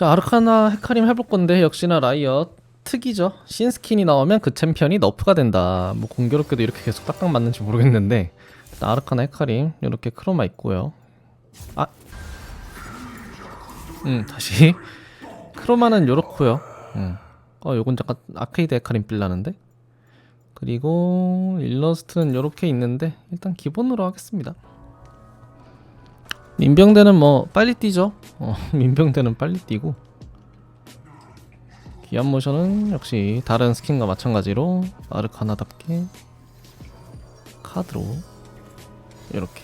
자 아르카나 헤카림 해볼 건데 역시나 라이엇 특이죠. 신스킨이 나오면 그 챔피언이 너프가 된다. 뭐 공교롭게도 이렇게 계속 딱딱 맞는지 모르겠는데 아르카나 헤카림 이렇게 크로마 있고요. 아, 음 다시 크로마는 요렇고요. 음. 어 요건 잠깐 아케이드 헤카림 빌라는데 그리고 일러스트는 요렇게 있는데 일단 기본으로 하겠습니다. 민병대는 뭐 빨리 뛰죠. 어, 민병대는 빨리 뛰고. 기압 모션은 역시 다른 스킨과 마찬가지로 아르카나답게 카드로 이렇게.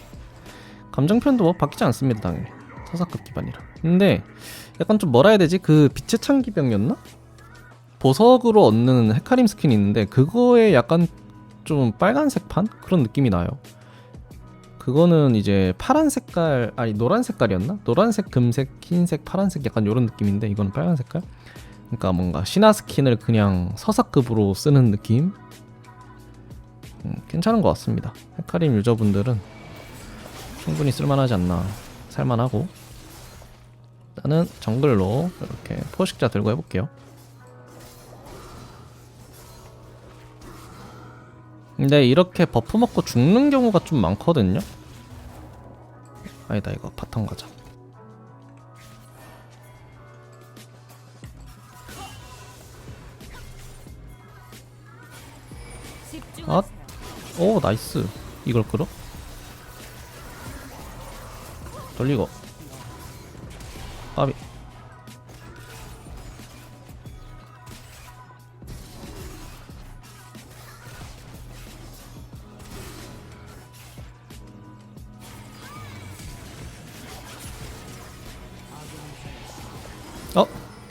감정표현도 뭐 바뀌지 않습니다 당연히. 사사급 기반이라. 근데 약간 좀 뭐라 해야 되지? 그 빛의 창기병이었나? 보석으로 얻는 헤카림 스킨이 있는데 그거에 약간 좀 빨간색 판? 그런 느낌이 나요 그거는 이제 파란 색깔 아니 노란 색깔이었나? 노란색, 금색, 흰색, 파란색 약간 이런 느낌인데 이거는 빨간 색깔? 그러니까 뭔가 신화 스킨을 그냥 서사급으로 쓰는 느낌? 음, 괜찮은 것 같습니다. 헤카림 유저분들은 충분히 쓸만하지 않나 살만하고 나는 정글로 이렇게 포식자 들고 해볼게요. 근데 이렇게 버프 먹고 죽는 경우가 좀 많거든요. 아니다 이거 바텀 가자. 아, 오 나이스. 이걸 끌어? 돌리고. 까비.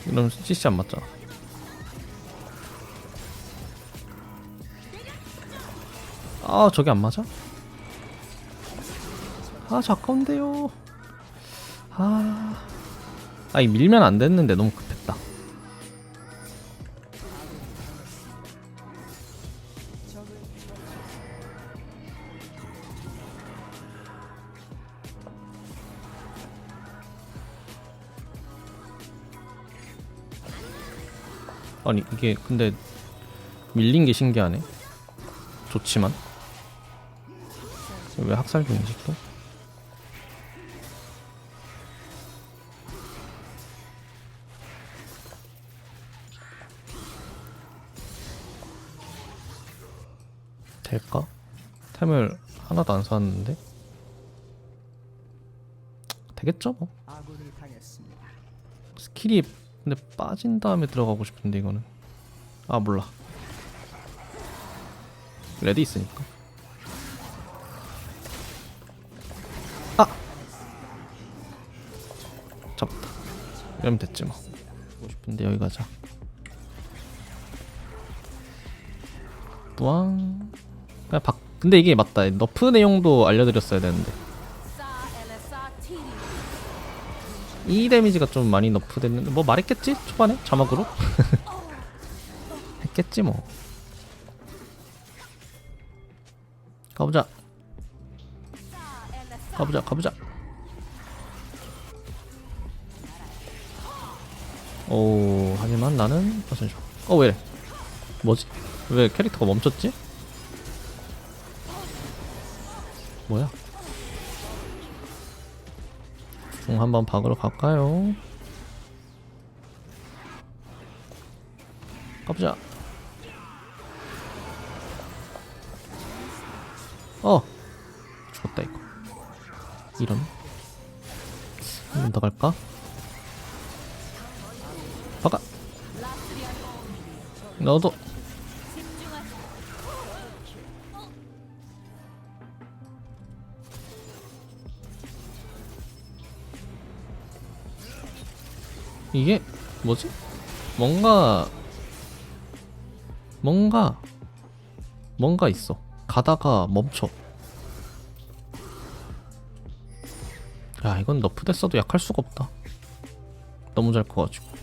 이러면 CC 안 맞잖아. 아 저게 안 맞아? 아 잠깐데요. 아, 아이 밀면 안 됐는데 너무 급했 아니 이게 근데 밀린 게 신기하네. 좋지만 왜 학살 중이지 또? 될까? 템을 하나도 안 샀는데 되겠죠 뭐. 스킬이 근데 빠진 다음에 들어가고 싶은데 이거는. 아 몰라. 레디 있으니까. 아! 잡았다. 이러면 됐지 뭐. 보고 싶은데 여기 가자. 뿌앙. 그냥 박 근데 이게 맞다. 너프 내용도 알려드렸어야 되는데 이 데미지가 좀 많이 너프 됐는데 뭐 말했겠지? 초반에? 자막으로? 했겠지 뭐. 가보자. 가보자 가보자. 오 하지만 나는 어 잠시만 어 왜래? 뭐지? 왜 캐릭터가 멈췄지? 뭐야 중 한번 박으러 갈까요? 가보자. 어! 죽었다 이거. 이런. 한 번 더 갈까? 박아! 너도 이게 뭐지? 뭔가 뭔가 뭔가 있어. 가다가 멈춰. 야 이건 너프 됐어도 약할 수가 없다. 너무 잘 커가지고.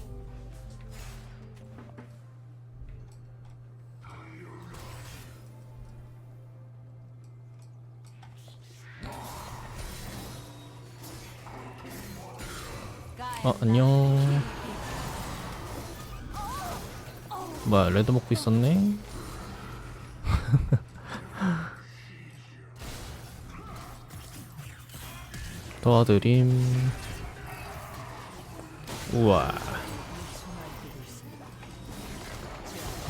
아 안녕. 뭐야 레드 먹고 있었네? 도와드림. 우와.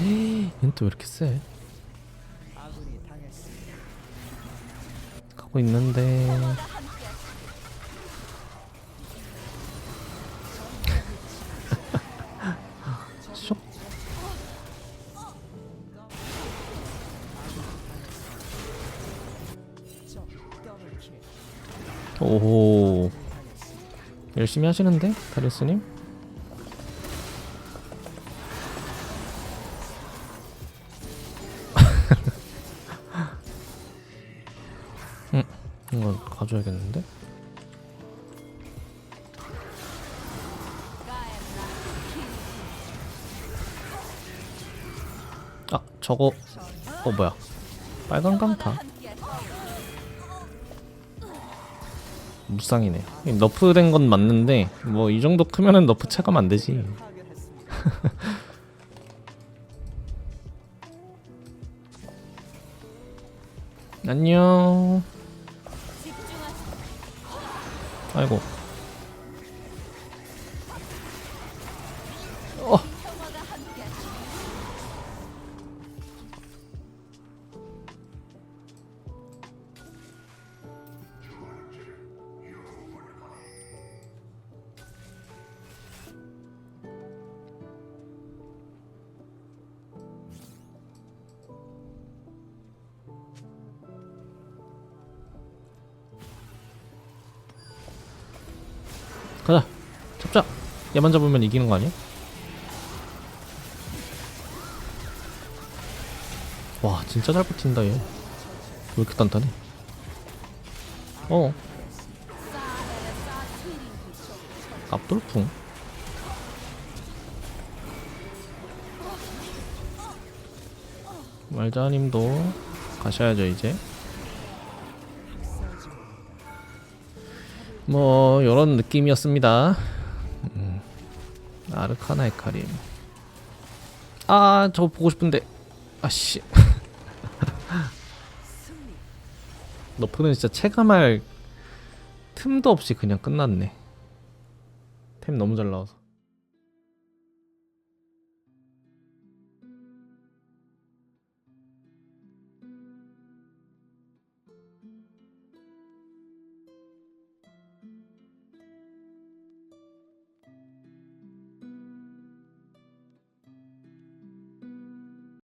얘또왜 이렇게 세? 가고 있는데. 오호 열심히 하시는데 다리스님? 응 이거 가져야겠는데? 아 저거 어 뭐야 빨간 강타 무쌍이네 너프된 건 맞는데 뭐 이 정도 크면은 너프 체감 안 되지. 안녕. 아이고 가자. 잡자. 얘만 잡으면 이기는 거 아니야? 와 진짜 잘 버틴다 얘. 왜 이렇게 단단해? 어. 앞돌풍. 말자님도 가셔야죠 이제 뭐 요런 느낌이었습니다. 음, 아르카나 헤카림. 아 저거 보고 싶은데. 아씨. 너프는 진짜 체감할 틈도 없이 그냥 끝났네. 템 너무 잘 나와서